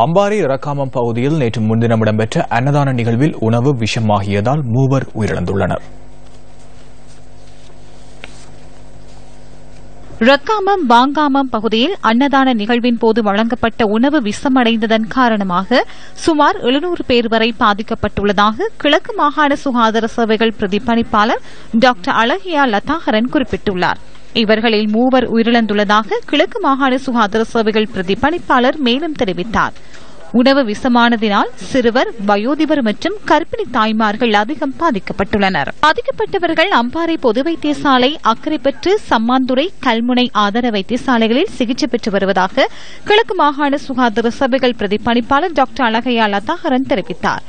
அம்பாரி ரக்காமம் பகுதியில் நேற்று முன்தினம் இடம்பெற்ற அன்னதான நிகழ்வில் உணவு விஷமாகியதால் மூவர் உயிரிழந்துள்ளனர். ரக்காமம் பாங்காமம் பகுதியில் அன்னதான நிகழ்வின் போது வழங்கப்பட்ட உணவு விஷமடைந்ததன் காரணமாக சுமார் எழுநூறு பேர் வரை பாதிக்கப்பட்டுள்ளதாக கிழக்கு மாகாண சுகாதார சேவைகள் பிரதிபலிப்பாளர் டாக்டர் அழகியா லதாகரன் குறிப்பிட்டுள்ளார். இவர்களில் மூவர் உயிரிழந்துள்ளதாக கிழக்கு மாகாண சுகாதார சேவைகள் பிரதிபலிப்பாளர் மேலும் தெரிவித்தார். உணவு விசமானதினால் சிறுவர் வயோதிபர் மற்றும் கர்ப்பிணி தாய்மார்கள் அதிகம் பாதிக்கப்பட்டுள்ளனர். பாதிக்கப்பட்டவர்கள் அம்பாறை பொது வைத்தியசாலை அக்கரைப்பற்று சம்மாந்துறை கல்முனை ஆதார வைத்தியசாலைகளில் சிகிச்சை பெற்று வருவதாக கிழக்கு மாகாண சுகாதார சபைகள் பிரதிபலிப்பாளர் டாக்டர் அழகையா லதாகரன் தெரிவித்தார்.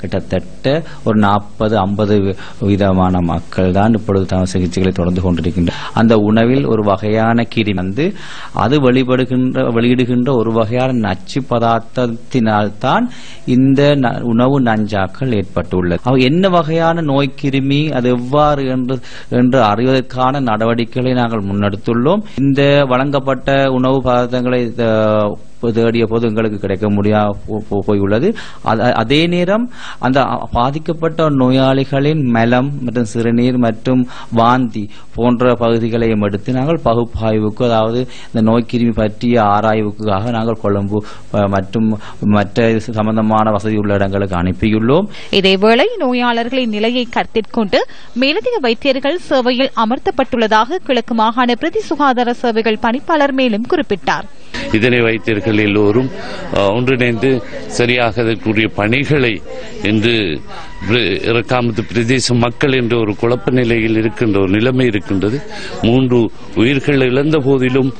கிட்டத்தட்ட ஒரு நாற்பது ஐம்பது விதமான மக்கள் தான் இப்பொழுது தான் சிகிச்சைகளை தொடர்ந்து கொண்டிருக்கின்றனர் அந்த உணவில் ஒரு வகையான கிரி வந்து அது வெளிப்படுகின்ற வெளியிடுகின்ற ஒரு வகையான நச்சு பதார்த்தத்தினால்தான் இந்த ந- உணவு நஞ்சாக்கள் ஏற்பட்டுள்ளது. அவ என்ன வகையான நோய் கிருமி அது எவ்வாறு என்று என்று அறிவதற்கான நடவடிக்கைகளை நாங்கள் முன்னெடுத்துள்ளோம். இந்த வழங்கப்பட்ட உணவு பதார்த்தங்களை தேடிய போது எங்களுக்கு கிடைக்க முடியா போயுள்ளது. அதே நேரம் அந்த பாதிக்கப்பட்ட நோயாளிகளின் மலம் மற்றும் சிறுநீர் மற்றும் வாந்தி போன்ற பகுதிகளையும் எடுத்து நாங்கள் பகுப்பாய்வுக்கு அதாவது இந்த நோய்க்கிருமி பற்றிய ஆராய்வுக்காக நாங்கள் கொழும்பு மற்றும் மற்ற சம்பந்தமான வசதி உள்ள இடங்களுக்கு அனுப்பியுள்ளோம். இதேவேளை நோயாளர்களின் நிலையை கருத்தில் கொண்டு மேலதிக வைத்தியர்கள் சேவையில் அமர்த்தப்பட்டுள்ளதாக கிழக்கு மாகாண பிரதி சுகாதார சேவைகள் பணிப்பாளர் மேலும் குறிப்பிட்டார். இதனை வைத்தியர்கள் எல்லோரும் ஒன்றிணைந்து சரியாக அதற்குரிய பணிகளை இன்று இறக்காமத்து பிரதேச மக்கள் என்ற ஒரு குழப்ப நிலையில் இருக்கின்ற ஒரு நிலைமை இருக்கின்றது. மூன்று உயிர்கள் இழந்த போதிலும்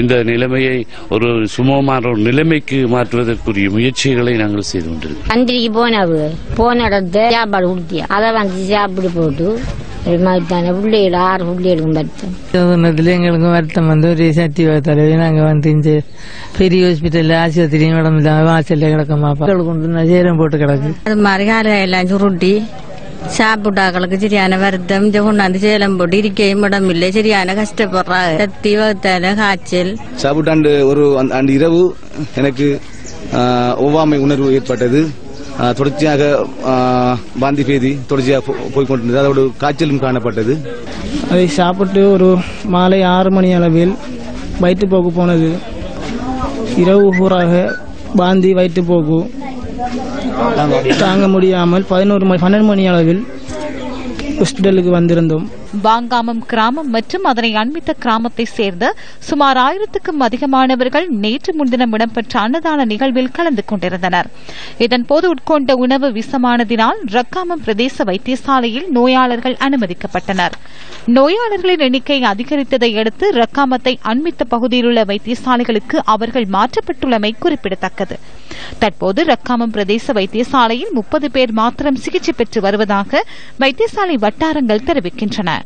இந்த நிலைமையை ஒரு சுமமான ஒரு நிலைமைக்கு மாற்றுவதற்குரிய முயற்சிகளை நாங்கள் செய்து கொண்டிருக்கிறோம். அந்திரிக்கு போனவு போன இடத்த சாப்பாடு கொடுத்தியா அதை வந்து சாப்பிடு போட்டு ஒரு மாதிரி தானே பிள்ளைகள் ஆறு பிள்ளைகளுக்கும் பத்து சொன்னதுல எங்களுக்கு வருத்தம் வந்து ஒரு சக்தி தடவை நாங்க வந்து இந்த பெரிய ஹாஸ்பிட்டல்ல ஆஸ்பத்திரியும் உடம்பு இல்லாம வாசல்ல கிடக்கமா மக்கள் கொண்டு சேரம் போட்டு கிடக்கு அது மாதிரி காலையெல்லாம் சுருட்டி சாப்பிட்டாக்களுக்கு சரியான வருத்தம் கொண்டாந்து சேலம் போட்டு இருக்கையும் இடம் இல்லை சரியான கஷ்டப்படுறாங்க சத்தி வகுத்தால காய்ச்சல் சாப்பிட்டாண்டு ஒரு அந்த- இரவு எனக்கு ஒவ்வாமை உணர்வு ஏற்பட்டது தொடர்ச்சியாக ஆ, வாந்தி பேதி தொடர்ச்சியாக போ- போய்க்கொண்டிருந்தது அதோடு காய்ச்சலும் காணப்பட்டது. அதை சாப்பிட்டு ஒரு மாலை ஆறு மணி அளவில் வயிற்றுப்போக்கு போனது. இரவு பூராக பாந்தி வயிற்றுப்போக்கு தாங்க முடியாமல் பதினோரு மணி பன்னெண்டு மணி அளவில் ஹாஸ்பிட்டலுக்கு வந்திருந்தோம். வாங்காமம் கிராமம் மற்றும் அதனை அண்மித்த கிராமத்தை சேர்ந்த சுமார் ஆயிரத்துக்கும் அதிகமானவர்கள் நேற்று முன்தினம் இடம்பெற்ற அன்னதான நிகழ்வில் கலந்து கொண்டிருந்தனர். இதன்போது உட்கொண்ட உணவு விசமானதினால் ரக்காமம் பிரதேச வைத்தியசாலையில் நோயாளர்கள் அனுமதிக்கப்பட்டனர். நோயாளர்களின் எண்ணிக்கை அதிகரித்ததை அடுத்து ரக்காமத்தை அண்மித்த பகுதியில் உள்ள வைத்தியசாலைகளுக்கு அவர்கள் மாற்றப்பட்டுள்ளமை குறிப்பிடத்தக்கது. தற்போது ரக்காமம் பிரதேச வைத்தியசாலையில் முப்பது பேர் மாத்திரம் சிகிச்சை பெற்று வருவதாக வைத்தியசாலை வட்டாரங்கள் தெரிவிக்கின்றன.